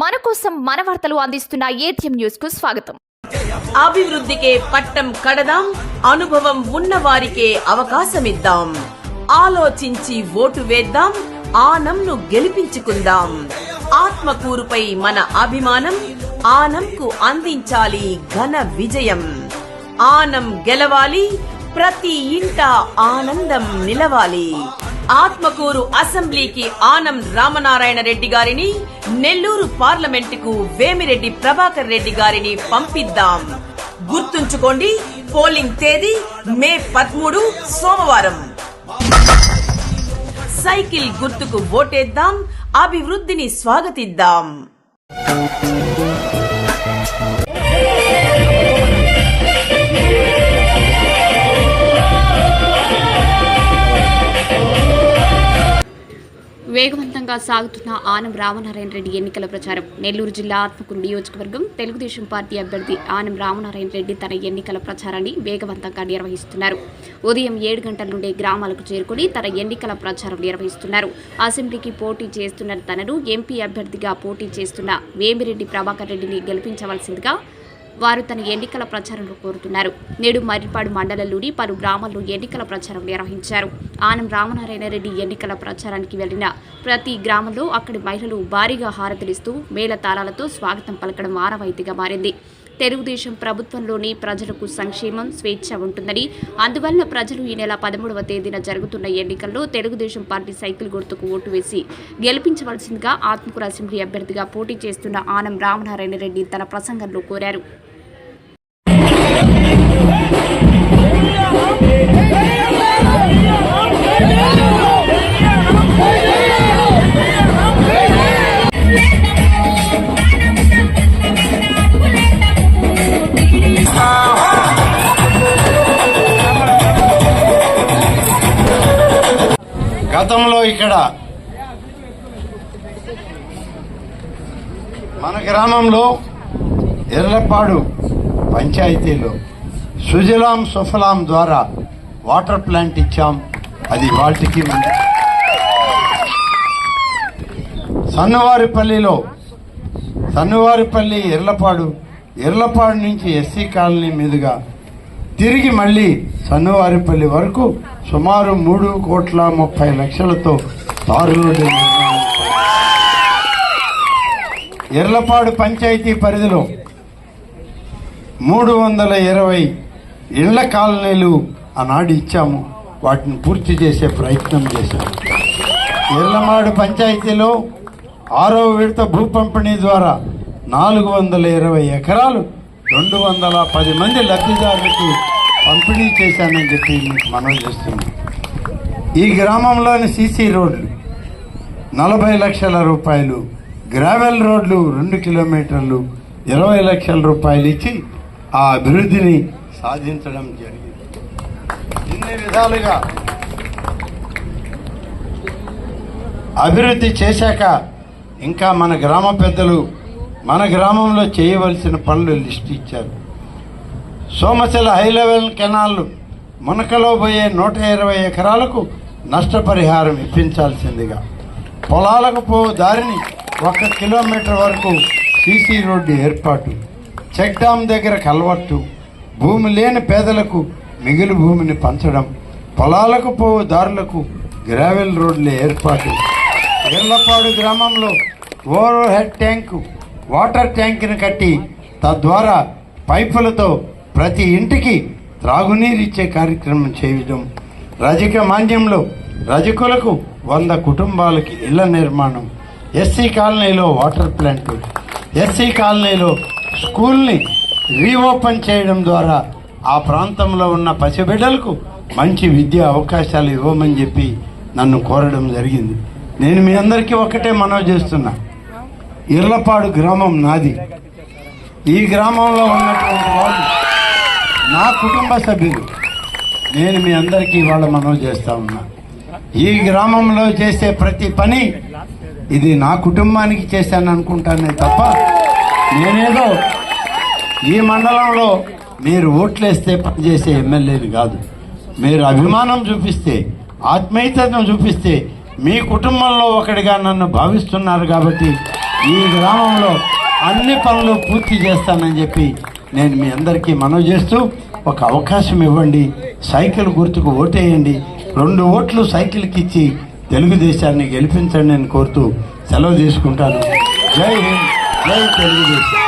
మన కోసం మన వార్తలు అందిస్తున్న ఏటీఎం న్యూస్కు స్వాగతం. అభివృద్ధికే పట్టం కడదాం అనుభవం ఉన్న వారికే అవకాశమిద్దాం. ఆలోచించి ఓటు వేద్దాం ఆనంను గెలిపించుకుందాం. ఆత్మకూరుపై మన అభిమానం ఆనంకు అందించాలి ఘన విజయం. ఆనం గెలవాలి ప్రతి ఇంట ఆనందం నిలవాలి. ఆత్మకూరు అసెంబ్లీకి ఆనం రామనారాయణ రెడ్డి గారిని నెల్లూరు పార్లమెంటుకు వేమిరెడ్డి ప్రభాకర్ రెడ్డి గారిని పంపిద్దాం. గుర్తుంచుకోండి పోలింగ్ తేదీ మే పదమూడు సోమవారం. సైకిల్ గుర్తుకు ఓటేద్దాం అభివృద్ధిని స్వాగతిద్దాం. వేగవంతంగా సాగుతున్న ఆనం రామనారాయణ రెడ్డి ఎన్నికల ప్రచారం. నెల్లూరు జిల్లా ఆత్మకూరు నియోజకవర్గం తెలుగుదేశం పార్టీ అభ్యర్థి ఆనం రామనారాయణ రెడ్డి తన ఎన్నికల ప్రచారాన్ని వేగవంతంగా నిర్వహిస్తున్నారు. ఉదయం ఏడు గంటల నుండే గ్రామాలకు చేరుకుని తన ఎన్నికల ప్రచారం నిర్వహిస్తున్నారు. అసెంబ్లీకి పోటీ చేస్తున్న తనను ఎంపీ అభ్యర్థిగా పోటీ చేస్తున్న వేమిరెడ్డి ప్రభాకర్ రెడ్డిని గెలిపించవలసిందిగా వారు తన ఎన్నికల ప్రచారంలో కోరుతున్నారు. నేడు మర్రిపాడు మండలంలోని పలు గ్రామాల్లో ఎన్నికల ప్రచారం నిర్వహించారు. ఆనం రామనారాయణ రెడ్డి ఎన్నికల ప్రచారానికి వెళ్ళిన ప్రతి గ్రామంలో అక్కడి మహిళలు భారీగా హారతులిస్తూ మేళతాళాలతో స్వాగతం పలకడం ఆనవాయితీగా మారింది. తెలుగుదేశం ప్రభుత్వంలోని ప్రజలకు సంక్షేమం స్వేచ్ఛ ఉంటుందని అందువల్ల ప్రజలు ఈ నెల పదమూడవ తేదీన జరుగుతున్న ఎన్నికల్లో తెలుగుదేశం పార్టీ సైకిల్ గుర్తుకు ఓటు వేసి గెలిపించవలసిందిగా ఆత్మకూర అసెంబ్లీ అభ్యర్థిగా పోటీ చేస్తున్న ఆనం రామనారాయణ రెడ్డి తన ప్రసంగంలో కోరారు. గతంలో ఇక్కడ మన గ్రామంలో ఎర్రపాడు పంచాయతీలో సుజలాం సుఫలాం ద్వారా వాటర్ ప్లాంట్ ఇచ్చాం. అది వాటికి సన్నవారిపల్లిలో సన్నవారిపల్లి ఎర్లపాడు ఎర్లపాడు నుంచి ఎస్సీ కాలనీ మీదుగా తిరిగి మళ్ళీ సన్నవారిపల్లి వరకు సుమారు మూడు కోట్ల ముప్పై లక్షలతో తారు రోడ్డు ఎర్లపాడు పంచాయతీ పరిధిలో మూడు వందల ఇరవై ఇళ్ళ కాలనీలు ఆనాడు ఇచ్చాము. వాటిని పూర్తి చేసే ప్రయత్నం చేశాము ఎర్లమాడు పంచాయతీలో ఆరో విడత భూ పంపిణీ ద్వారా నాలుగు వందల ఇరవై ఎకరాలు రెండు వందల పది మంది లబ్ధిదారులకు పంపిణీ చేశానని చెప్పి మీకు మనం చేస్తుంది. ఈ గ్రామంలోని సీసీ రోడ్లు నలభై లక్షల రూపాయలు గ్రావెల్ రోడ్లు రెండు కిలోమీటర్లు ఇరవై లక్షల రూపాయలు ఇచ్చి ఆ అభివృద్ధిని సాధించడం జరిగింది. ఇన్ని విధాలుగా అభివృద్ధి చేశాక ఇంకా మన గ్రామ పెద్దలు మన గ్రామంలో చేయవలసిన పనులు లిస్ట్ ఇచ్చారు. సోమశిల హై లెవెల్ కెనాల్ మునకలో పోయే నూట ఇరవై ఎకరాలకు నష్టపరిహారం ఇప్పించాల్సిందిగా. పొలాలకు పో దారిని ఒక కిలోమీటర్ వరకు సీసీ రోడ్డు ఏర్పాటు చెక్ డామ్ దగ్గర కలవట్టు భూమి లేని పేదలకు మిగిలి భూమిని పంచడం పొలాలకు పోవు దారులకు గ్రావెల్ రోడ్ల ఏర్పాటు. ఎర్లపాడు గ్రామంలో ఓవర్ హెడ్ ట్యాంకు వాటర్ ట్యాంకును కట్టి తద్వారా పైపులతో ప్రతి ఇంటికి త్రాగునీరు ఇచ్చే కార్యక్రమం చేయడం రజక మాన్యంలో రజకులకు వంద కుటుంబాలకి ఇళ్ళ నిర్మాణం ఎస్సీ కాలనీలో వాటర్ ప్లాంట్ ఎస్సీ కాలనీలో స్కూల్ని రీఓపెన్ చేయడం ద్వారా ఆ ప్రాంతంలో ఉన్న పసిబిడ్డలకు మంచి విద్యా అవకాశాలు ఇవ్వమని చెప్పి నన్ను కోరడం జరిగింది. నేను మీ అందరికీ ఒకటే మనవి చేస్తున్నా. ఇర్లపాడు గ్రామం నాది. ఈ గ్రామంలో ఉన్నటువంటి వాళ్ళు నా కుటుంబ సభ్యులు. నేను మీ అందరికీ ఇవాళ మనవి చేస్తా ఉన్నా. ఈ గ్రామంలో చేసే ప్రతి పని ఇది నా కుటుంబానికి చేశాను అనుకుంటానే తప్ప నేనేదో ఈ మండలంలో మీరు ఓట్లేస్తే పనిచేసే ఎమ్మెల్యేలు కాదు. మీరు అభిమానం చూపిస్తే ఆత్మీయతను చూపిస్తే మీ కుటుంబంలో ఒకటిగా నన్ను భావిస్తున్నారు కాబట్టి ఈ గ్రామంలో అన్ని పనులు పూర్తి చేస్తానని చెప్పి నేను మీ అందరికీ మనవి చేస్తూ ఒక అవకాశం ఇవ్వండి. సైకిల్ గుర్తుకు ఓటేయండి. రెండు ఓట్లు సైకిల్కి ఇచ్చి తెలుగుదేశాన్ని గెలిపించండి అని కోరుతూ సెలవు తీసుకుంటాను. జై హింద్. జై తెలుగుదేశం.